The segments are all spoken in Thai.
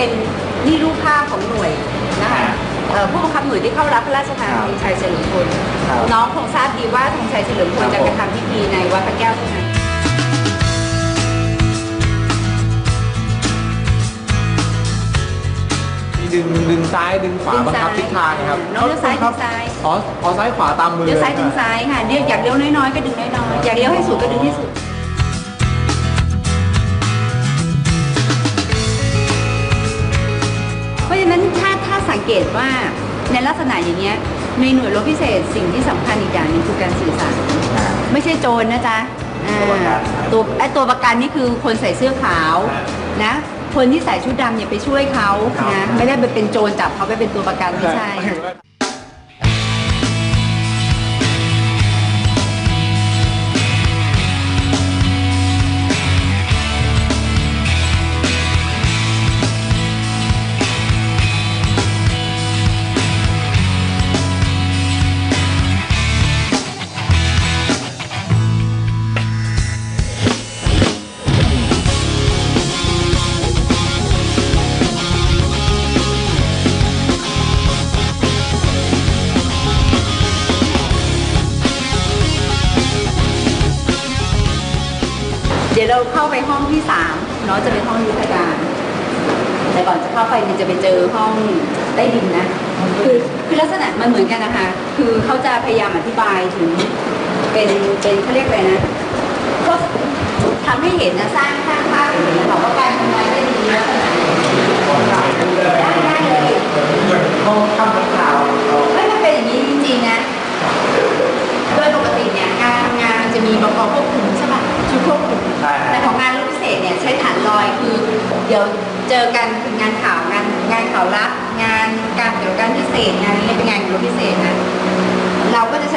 เป็นนี่รูปภาพของหน่วยนะคะเอ่อผู้บังคับหน่วยที่เข้ารับพระราชทานธงชัยเฉลิมพลครับ น้องคงทราบดีว่าธงชัยเฉลิมพลครับจะผมกระทำพิธีในวัดพระแก้วเท่านั้นมีดึงดึงซ้ายดึงขวาดึงบังคับซ้ายทิศทางนะครับน้องเลี้ยวซ้ายครับดึงซ้ายอ๋ออ๋อซ้ายขวาตามมือเลี้ยวซ้ายลดึงซ้ายค่ะเลี้ยวอยากเลี้ยวน้อยๆก็ดึงน้อยๆอยากเลี้ยวให้สุดก็ดึงให้สุด งเกตว่าในลักษณะอย่างเงี้ยในหน่วยรบพิเศษสิ่งที่สำคัญอีกอย่างหนึงคือการสื่อสารอ่าไม่ใช่โจรนะจ๊ะอ่าตัวประกันตัวไอ้ตัวประกันนี่คือคนใส่เสื้อขาวนะคนที่ใส่ชุดดำเนี่ยไปช่วยเขาครับนะไม่ได้ไปเป็นโจรจับเขาไปเป็นตัวประกันไม่ใช่ สามเนาะจะเป็นห้องยุทธการ แต่ก่อนจะเข้าไปเนี่จะไปเจอห้องใต้ดินนะ คือคือลักษณะมันเหมือนกันนะคะ คือเขาจะพยายามอธิบายถึงเป็นเป็นเขาเรียกอะไรนะก็ทำให้เห็นนะสร้างสร้างภาพให้เห็นนะคะว่าการทำงานได้ดีลัก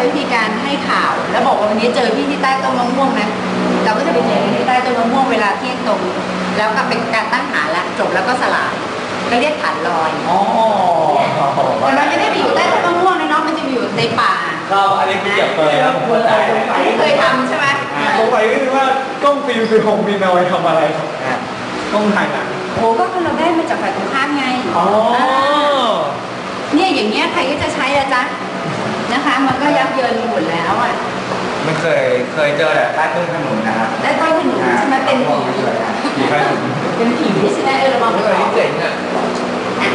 วิธีการให้ข่าว แล้วบอกว่าวันนี้เจอพี่ที่ใต้ต้นมะม่วงนะเราก็จะไปเจอที่ใต้ต้นมะม่วงเวลาเที่ยงตรง แล้วก็เป็นการตั้งฐานละจบแล้วก็สลายก็เรียกฐานลอยอ๋อแต่เราจะได้ไปอยู่ใต้ต้นมะม่วงนะเนาะมันจะไปอยู่ในป่าก็อันนี้คือเก็บเปยแล้วผมเข้าใจอันนี้เคยทำใช่ไหมสงสัยก็คือว่ากล้องฟิล์มคือของฟิล์มเอาไว้ทำอะไรครับกล้องถ่ายหนังโอ้ก็คือเราได้มาจากฝ่ายตรงข้ามไงอ๋อเนี่ยอย่างเงี้ยใครก็จะใช้อะจ๊ะ นะคะ มันก็ยับเยินหมดแล้วอะไม่เคยเคยเจอแต่ใต้ต้นขนุนนะครับและใต้ถนนใช่ไหมเป็นผีผีขนุนเป็นผีใช่ไหมเออเรามองไปก่อนเจ๋งอะ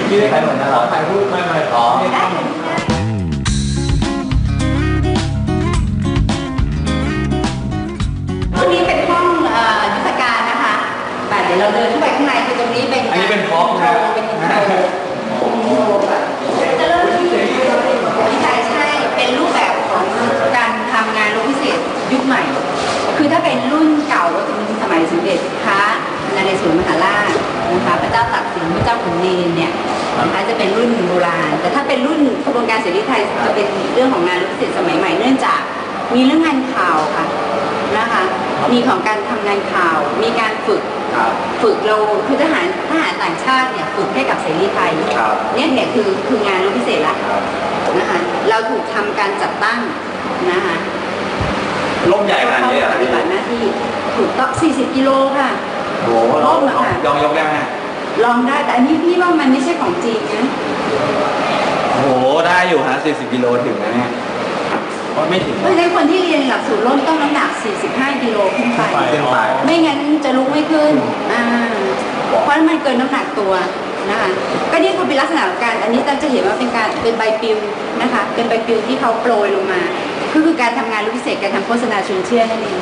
ที่ได้ขนุนนะเหรอถ่ายรูปไม่ไม่อ๋อได้ค่ะได้ห้องนี้เป็นห้องเอ่อยุทธการนะคะแต่เดี๋ยวเราเดินเข้าไปข้างในคือตรงนี้เป็นอันนี้เป็นพร็อพอินนะโทรเป็นอินโทร เป็นรุ่นโบราณ แต่ถ้าเป็นรุ่นขบวนการเสรีไทยจะเป็นเรื่องของงานรบพิเศษสมัยใหม่เนื่องจากมีเรื่องงานข่าวค่ะนะคะ มีของการทำงานข่าว มีการฝึกครับฝึกเราคือทหารทหารต่างชาติเนี่ยฝึกให้กับเสรีไทยครับเนี่ยเนี่ยคือคืองานรบพิเศษละครับนะคะเราถูกทำการจัดตั้งนะคะร่มใหญ่ขนาดนี้เหรอปฏิบัติหน้าที่ถูกต้อง40 กิโลค่ะโอ้โหร่มอะค่ะยองยกได้ไหม ลองได้แต่อันนี้พี่ว่ามันไม่ใช่ของจริงนะโอ้โห ได้อยู่ฮะ40กิโลถึงนะเนี่ยว่าไม่ถึงเพราะฉะนั้นคนที่เรียนหลักสูตรร่มต้องน้ำหนัก 45กิโลขึ้นไป ขึ้นไปไม่งั้นจะลุกไม่ขึ้นอ่าเพราะมันเกินน้ำหนักตัวนะคะก็นี่คือเป็นลักษณะของการ อันนี้เราจะเห็นว่าเป็นการเป็นใบปลิวนะคะ เป็นใบปลิวที่เขาโปรยลงมา ก็คือการทำงานรูปพิเศษการทำโฆษณาชวนเชื่อนั่นเอง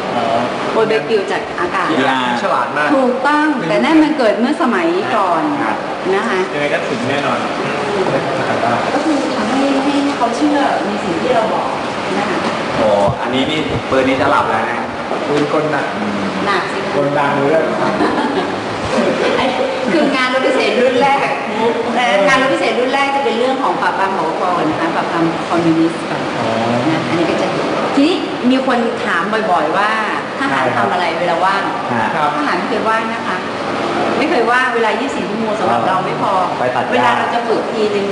โปรยใบปลิวจากอากาศกีฬาฉลาดมาก ถูกต้อง แต่นั่นมันเกิดเมื่อสมัยก่อนครับ นะคะ ยังไงก็ถึงแน่นอนก็คือทำให้ให้เขาเชื่อในสิ่งที่เราบอกนะคะโอ้อันนี้นี่ปืนนี้จะหลับแล้วนะปืนกลหนักหนักสิกลดังเลย ไอ้คืองานรถพิเศษรุ่นแรกเอ่องานรถพิเศษรุ่นแรกจะเป็นเรื่องของปราบปรามหอกรนะคะปราบปรามคอมมิวนิสต์ก่อนนะอันนี้ก็จะ ทีนี้มีคนถามบ่อย ๆ ว่าทหารทำอะไรเวลาว่างครับทหารไม่เคยว่างนะคะ ไม่เคยว่างเวลา 24 ชั่วโมงสำหรับเราไม่พอไปตัดหญ้าเวลาเราจะฝึกทีนึง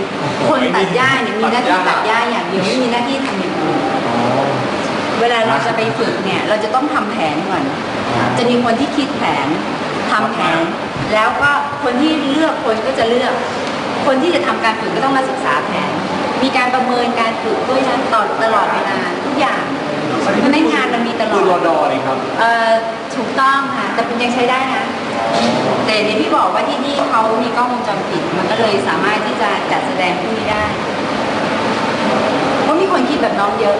คนตัดหญ้าเนี่ยมีหน้าที่ตัตัดดหหญ้าญ้าอย่างเดียวไม่มีหน้าที่ทำอย่างอื่นเวเวลาเราจะไปฝึกเนี่ย เราจะต้องทำแผนก่อนจะมีคนที่คิดแผนทำแผน แล้วก็คนที่เลือกคนก็จะเลือก คนที่จะทำการฝึกก็ต้องมาศึกษาแผน มีการประเมินการฝึกด้วยนะตลอดตลอดเวลาทุกอย่างเพราะฉะนั้นงานมันมีตลอคือรอดดอนี่ครับ เอ่อถูกต้องค่ะแต่เป็นยังใช้ได้นะ แต่เดี๋ยวพี่บอกว่าที่นี่เขามีกล้องวงจรปิด มันก็เลยสามารถที่จะจัดแสดงพวกนี้ได้เพราะมีคนคิดแบบน้องเยอะ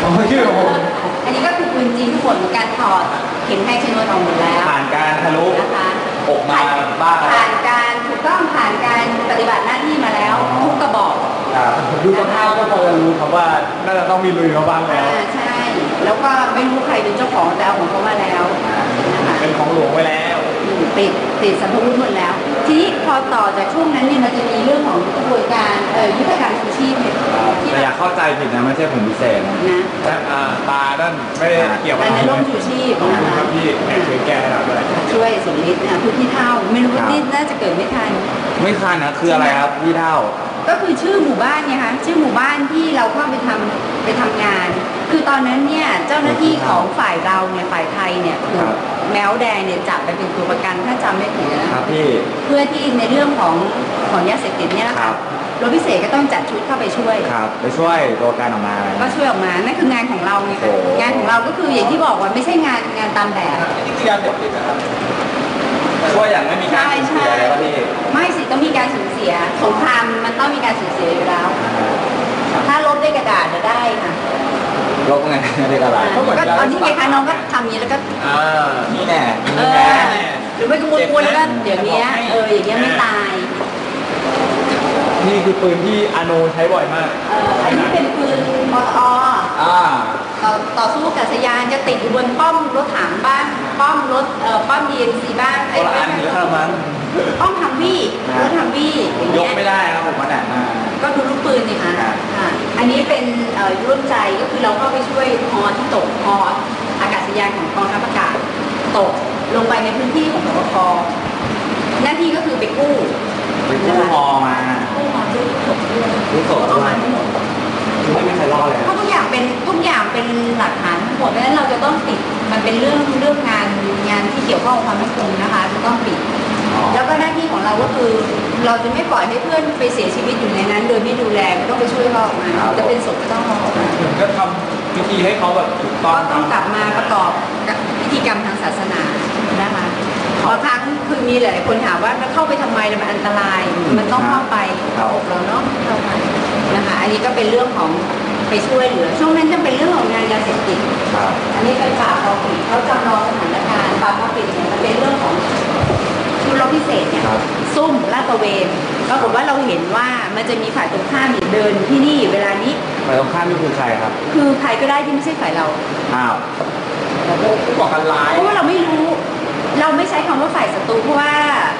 โอ้ยชื่อผมอันนี้ก็คือปืนจริงทุกคนการถอดเข็มให้ชนวนออกหมดแล้วผ่านการทะลุนะคะอกมาบ้างแล้ว ผ่านการถูกต้องผ่านการปฏิบัติหน้าที่มาแล้วทุกกระบอก ครับดูสภาพก็พอจะรู้ครับว่าน่าจะต้องมีลุยเขาบ้างแล้ว อ่าใช่ แล้วก็ไม่รู้ใครเป็นเจ้าของแต่เอาของเขามาแล้วนะคะเป็นของหลวงไว้แล้วติดติดสัมภาระหมดแล้ว ทีนี้พอต่อจากช่วงนั้นเนี่ยมันจะมีเรื่องของกระบวนการเอ่อยุทธการชูชีพเนี่ยที่แต่แบอย่าบเข้าใจผิดนะไม่ใช่ผมพิเศษนะ นะแต่อ่าตาด้านไม่ได้เกี่ยวกับการในร่มชูชีพขอบนะคุณคคะรับพี่แอบช่วยแก้ให้เราด้วย ช่วยสมฤทธิ์นะผู้ที่เท่าไม่รู้ว่านี่น่าจะเกิดไม่ทัน ไม่คันนะคืออะไรครับพี่เท่า ก็คือชื่อหมู่บ้านเนี่ยค่ะชื่อหมู่บ้านที่เราเข้าไปทำไปทำงาน คือตอนนั้นเนี่ยเจ้าหน้าที่ของฝ่ายเราเนี่ยฝ่ายไทยเนี่ยถูครักบแมวแดงเนี่ยจับไปเป็นตัวประกันถ้าจำไม่ผิดนะคคะรับพี่เพื่อที่ในเรื่องของของยาเสพติดเนี่ยนะครัคะบรถพิเศษก็ต้องจัดชุดเข้าไปช่วยครับไปช่วยตัวการออกมาอะไรก็ช่วยออกมานั่นคืองานของเราไงคะโอ้งานของเราก็คืออย่างที่บอกว่าไม่ใช่งานงานตามแบบ ช่วยอย่างไม่มีการใช่สูญใช่เสียเลยครับพี่ไม่สิต้องมีการสูญเสียสงครามมันต้องมีการสูญเสียอยู่แล้ว ถ้าลบด้วยกระดาษจะได้ค่ะลบไงเรียกอะไรก็ตอนที่ไงคะน้องก็ทำอย่างนี้แล้วก็อ่านี่แน่เอนี่อแน่หรือไม่ก็ม้วนๆแล้วก็เดี๋ยวนี้เอออย่างเงี้ยไม่ตายนี่คือปืนที่อาโนใช้บ่อยมากเอออันนี้เป็นปืนมอตออ่า อต่อสู้กับสยานจะติดอยู่บนป้อมรถถังบ้างป้อมรถเอ่อป้อม DMC บ้างโบไอ้ราณหรือมันป้อมทัมวี่รถทัมวี่อย่างยเงี้กยไม่ได้ครับผมว่าน่ะอ่า ก็ดูลูกปืนนี่ค่ะครับ ค่ะอันนี้เป็นเอ่อร่วมใจก็คือเราเข้าไปช่วยฮอที่ตกฮออากาศยานของกองทัพอากาศตกลงไปในพื้นที่ของสปคหน้าที่ก็คือไปกู้ไปกู้ฮอมา กู้ฮอที่ตกด้วยกู้ศพเอามาทั้งหมด ไม่มีใครรอดเลยเพราะทุกอย่างเป็นทุกอย่างเป็นหลักฐานทั้งหมดเพราะฉะนั้นเราจะต้องปิดมันเป็นเรื่องเรื่องงานงานที่เกี่ยวข้องกับความมั่นคงนะคะจะต้องปิด แล้วก็หน้าที่ของเราก็คือเราจะไม่ปล่อยให้เพื่อนไปเสียชีวิตอยู่ในนั้น โดยไม่ดูแลก็ต้องไปช่วยเขาออกมาครับจะเป็นศพก็ต้องเอาออกมาถึงก็ทำพิธีให้เขาแบบถูกต้ก็องต้องกลับมาประกอบกับพิธีกรรมทางศาสนานะคะ บางครั้งคือมีหลายๆคนถามว่าแล้วเข้าไปทำไมแล้วมันอันตราย มันต้องเข้าไปเอาอกเราเนาะเข้าไปนะคะ อันนี้ก็เป็นเรื่องของไปช่วยเหลือ ช่วงนั้นจะเป็นเรื่องของงานยาเสพติดครับอันนี้เป็นป่าคอปิดเขาจำลองสถานการณ์ป่าคอปิดเนี่ยมันเป็นเรื่องของชุดรบพิเศษเนี่ยครับซุ่มลาดตระเวนปรากฏว่าเราเห็นว่ามันจะมีฝ่ายตรงข้ามเนี่ยเดินที่นี่เวลานี้ฝ่ายตรงข้ามนี่คือใครครับ คือใครก็ได้ที่ไม่ใช่ฝ่ายเราอ้าวผู้ก่อการร้ายเพราะว่าเราไม่รู้ เราไม่ใช้คำว่าฝ่ายศัตรูเพราะว่า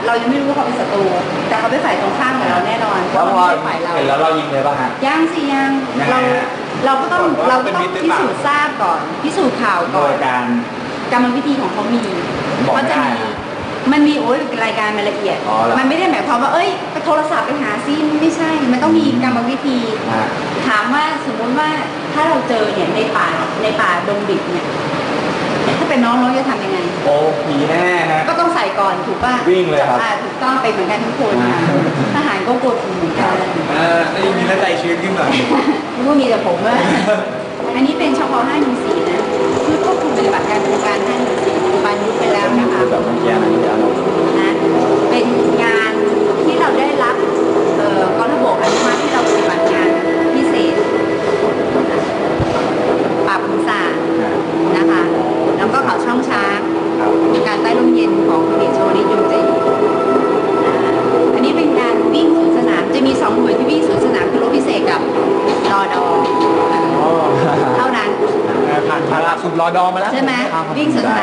เรายังไม่รู้ว่าเขาเป็นศัตรูแต่เขาเป็นฝ่ายตรงข้ามกับเราแน่นอนเพแล้วราะพว่าอไม่ใช่ฝ่ายเราเห็นแล้วเรายิงเลยป่ะฮะยังสิยังยังไงเราฮะ เราก็ต้องก่อนว่าเราก็ต้องเป็นมิตรหรือพิเปล่า สูจน์ทราบก่อนพิสูจน์ข่าวโดก่อน ยการ กรรมวิธีของเขามีบอกไม่เขาจะได้มีนะมันมีโอ้ยรายการมันละเอียด อ๋อเหรอ มันไม่ได้หมายความว่า เอ้ยไปโทรศัพท์ไปหาซิไม่ใช่ มันต้องมีกรรมวิธีฮะถามว่าสมมติว่าถ้าเราเจอเนี่ยในป่าในป่าดงดิบเนี่ย ถ้าเป็นน้องน้องจะทำยังไง โอ้ผีแน่ฮะ ก็ต้องใส่ก่อนถูกป่ะวิ่งเลยครับ อ่าถูกต้องไปเหมือนกันทุกคนค่ะอ่าทหารก็กลัวผีเหมือนกันเออได้ยินแล้วใจชื้นขึ้นหน่อย รู้ว่ามีแต่ผมว่าอันนี้เป็นเฉพาะ514นะคื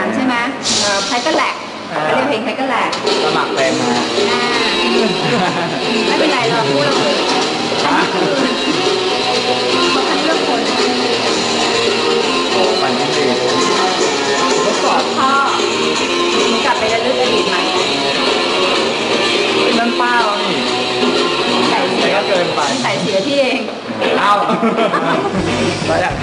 ามใช่ไหมใช้ก็แหลกไม่ได้เพลงใช้ก็แหลกสมัครเต็มฮะอ่าไม่เป็นไรเราพูดเราเลยอันนี้คือเขาคัดเลือกคนโอ้ปันที่สี่ทดสอบพ่อกลับไประลึกอดีตใหม่นั่นป้าเรานี่ใส่เสีแต่ยก็เกินไปใส่เสียพี่เองเอ้าเราอยาก